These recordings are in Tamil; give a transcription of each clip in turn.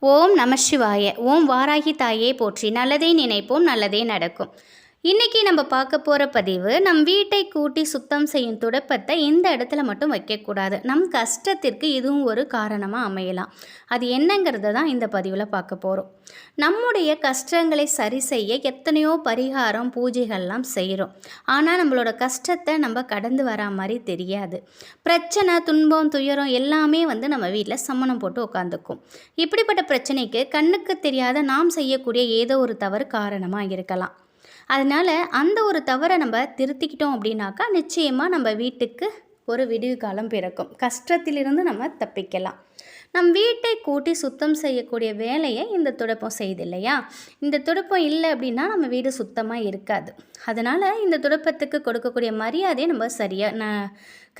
ஓம் நம சிவாய. ஓம் வாராகி தாயே போற்றி. நல்லதே நினைப்போம் நல்லதே நடக்கும். இன்றைக்கி நம்ம பார்க்க போகிற பதிவு நம் வீட்டை கூட்டி சுத்தம் செய்யும் துடைப்பத்தை இந்த இடத்துல மட்டும் வைக்கக்கூடாது? நம் கஷ்டத்திற்கு இதுவும் ஒரு காரணமாக அமையலாம். அது என்னங்கிறத தான் இந்த பதிவில் பார்க்க போகிறோம் நம்முடைய கஷ்டங்களை சரி செய்ய எத்தனையோ பரிகாரம் பூஜைகள்லாம் செய்கிறோம் ஆனால் நம்மளோட கஷ்டத்தை நம்ம கடந்து வரா மாதிரி தெரியாது. பிரச்சனை துன்பம் துயரம் எல்லாமே வந்து நம்ம வீட்டில் சம்மணம் போட்டு உட்காந்துக்கும் இப்படிப்பட்ட பிரச்சனைக்கு கண்ணுக்கு தெரியாத நாம் செய்யக்கூடிய ஏதோ ஒரு தவறு காரணமாக இருக்கலாம். அதனால் அந்த ஒரு தவறை நம்ம திருத்திக்கிட்டோம் அப்படின்னாக்கா நிச்சயமாக நம்ம வீட்டுக்கு ஒரு விடிவு காலம் பிறக்கும். கஷ்டத்திலிருந்து நம்ம தப்பிக்கலாம். நம் வீட்டை கூட்டி சுத்தம் செய்யக்கூடிய வேலையை இந்த துடைப்பம் செய்யுது இல்லையா இந்த துடைப்பம் இல்லை அப்படின்னா நம்ம வீடு சுத்தமாக இருக்காது. அதனால் இந்த துடைப்பத்துக்கு கொடுக்கக்கூடிய மரியாதையை நம்ம சரியாக ந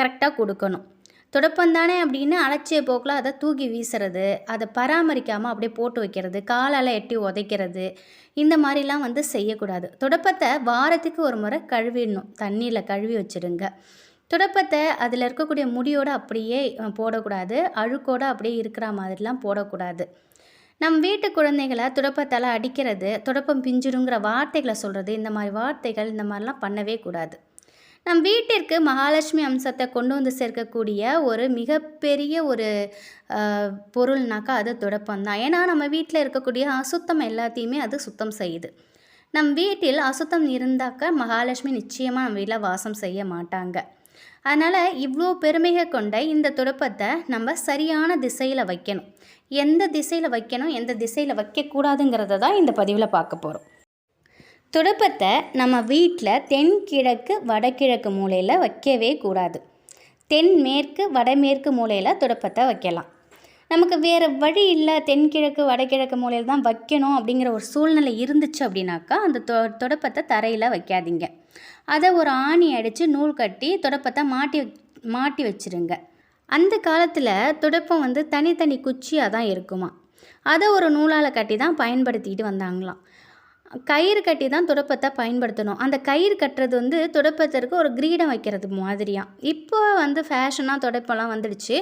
கரெக்டாக கொடுக்கணும். துடைப்பம் தானே அப்படின்னு அலட்சிய போக்கில் அதை தூக்கி வீசுறது அதை பராமரிக்காமல் அப்படியே போட்டு வைக்கிறது காலால் எட்டி உதைக்கிறது இந்த மாதிரிலாம் வந்து செய்யக்கூடாது. துடப்பத்தை வாரத்துக்கு ஒரு முறை கழுவிடணும் தண்ணியில் கழுவி வச்சுடுங்க. துடப்பத்தை அதில் இருக்கக்கூடிய முடியோடு அப்படியே போடக்கூடாது அழுக்கோடு அப்படியே இருக்கிற மாதிரிலாம் போடக்கூடாது. நம் வீட்டு குழந்தைகளை துடப்பத்தால் அடிக்கிறது துடப்பம் பிஞ்சிடுங்கிற வார்த்தைகளை சொல்கிறது இந்த மாதிரி வார்த்தைகள் இந்த மாதிரிலாம் பண்ணவே கூடாது. நம் வீட்டிற்கு மகாலட்சுமி அம்சத்தை கொண்டு வந்து சேர்க்கக்கூடிய ஒரு மிகப்பெரிய ஒரு பொருள்னாக்கா அது துடப்பம் தான் ஏன்னா நம்ம வீட்டில் இருக்கக்கூடிய அசுத்தம் எல்லாத்தையுமே அது சுத்தம் செய்யுது. நம் வீட்டில் அசுத்தம் இருந்தாக்க மகாலட்சுமி நிச்சயமாக நம்ம வீட்டில் வாசம் செய்ய மாட்டாங்க. அதனால் இவ்வளோ பெருமையை கொண்ட இந்த துடப்பத்தை நம்ம சரியான திசையில் வைக்கணும். எந்த திசையில் வைக்கணும் எந்த திசையில் வைக்கக்கூடாதுங்கிறத தான் இந்த பதிவில் பார்க்க போகிறோம் துடுப்பத்தை நம்ம வீட்டில் தென்கிழக்கு வடகிழக்கு மூலையில் வைக்கவே கூடாது. தென்மேற்கு வடமேற்கு மூலையில் துடுப்பத்தை வைக்கலாம். நமக்கு வேறு வழி இல்லை தென்கிழக்கு வடகிழக்கு மூலையில் தான் வைக்கணும் அப்படிங்கிற ஒரு சூழ்நிலை இருந்துச்சு அப்படின்னாக்கா அந்த தொ துடப்பத்தை தரையில் வைக்காதீங்க. அதை ஒரு ஆணி அடித்து நூல் கட்டி துடப்பத்தை மாட்டி மாட்டி வச்சுருங்க. அந்த காலத்தில் துடப்பம் வந்து தனித்தனி குச்சியாக தான் இருக்குமா. அதை ஒரு நூலால் கட்டி தான் பயன்படுத்திக்கிட்டு வந்தாங்களாம். கயிறு கட்டி தான் துடப்பத்தை பயன்படுத்தணும். அந்த கயிறு கட்டுறது வந்து துடப்பத்திற்கு ஒரு கிரீடம் வைக்கிறது மாதிரியாக இப்போ வந்து ஃபேஷனாக துடைப்பெல்லாம் வந்துடுச்சு.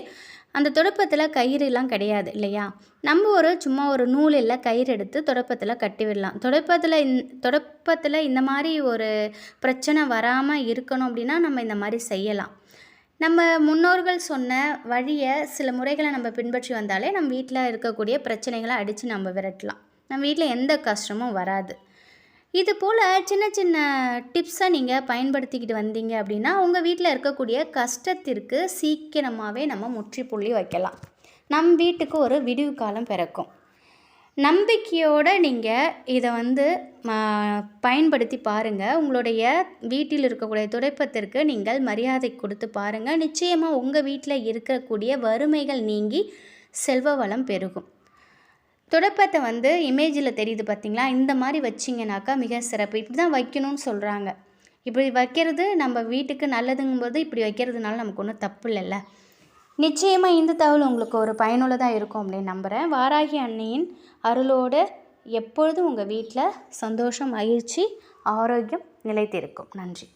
அந்த துடப்பத்தில் கயிறுலாம் கிடையாது இல்லையா? நம்ம ஒரு சும்மா ஒரு நூல் இல்லை கயிறு எடுத்து துடப்பத்தில் கட்டி விடலாம். துடப்பத்தில் இந் துடப்பத்தில் இந்த மாதிரி ஒரு பிரச்சனை வராமல் இருக்கணும் அப்படின்னா நம்ம இந்த மாதிரி செய்யலாம். நம்ம முன்னோர்கள் சொன்ன வழியை சில முறைகளை நம்ம பின்பற்றி வந்தாலே நம்ம வீட்டில் இருக்கக்கூடிய பிரச்சனைகளை அடித்து நம்ம விரட்டலாம். நம்ம வீட்டில் எந்த கஷ்டமும் வராது. இது போல் சின்ன சின்ன டிப்ஸை நீங்கள் பயன்படுத்திக்கிட்டு வந்தீங்க அப்படின்னா உங்கள் வீட்டில் இருக்கக்கூடிய கஷ்டத்திற்கு சீக்கிரமாகவே நம்ம முற்றுப்புள்ளி வைக்கலாம். நம் வீட்டுக்கு ஒரு விடிவு காலம் பிறக்கும். நம்பிக்கையோடு நீங்கள் இதை வந்து பயன்படுத்தி பாருங்கள் உங்களுடைய வீட்டில் இருக்கக்கூடிய துடைப்பத்திற்கு நீங்கள் மரியாதை கொடுத்து பாருங்கள் நிச்சயமாக உங்கள் வீட்டில் இருக்கக்கூடிய வறுமைகள் நீங்கி செல்வ வளம் பெருகும். துடப்பத்தை வந்து இமேஜில் தெரியுது பார்த்தீங்களா இந்த மாதிரி வச்சிங்கனாக்கா மிக சிறப்பு. இப்படி தான் வைக்கணும்னு சொல்கிறாங்க இப்படி வைக்கிறது நம்ம வீட்டுக்கு நல்லதுங்கும்போது இப்படி வைக்கிறதுனால நமக்கு ஒன்றும் தப்பு இல்லைல்ல. நிச்சயமாக இந்த தகவல் உங்களுக்கு ஒரு பயனுள்ளதாக இருக்கும் அப்படின்னு நம்புகிறேன் வாராகி அன்னையின் அருளோடு எப்பொழுதும் உங்கள் வீட்டில் சந்தோஷம் மகிழ்ச்சி ஆரோக்கியம் நிலைத்திருக்கும். நன்றி.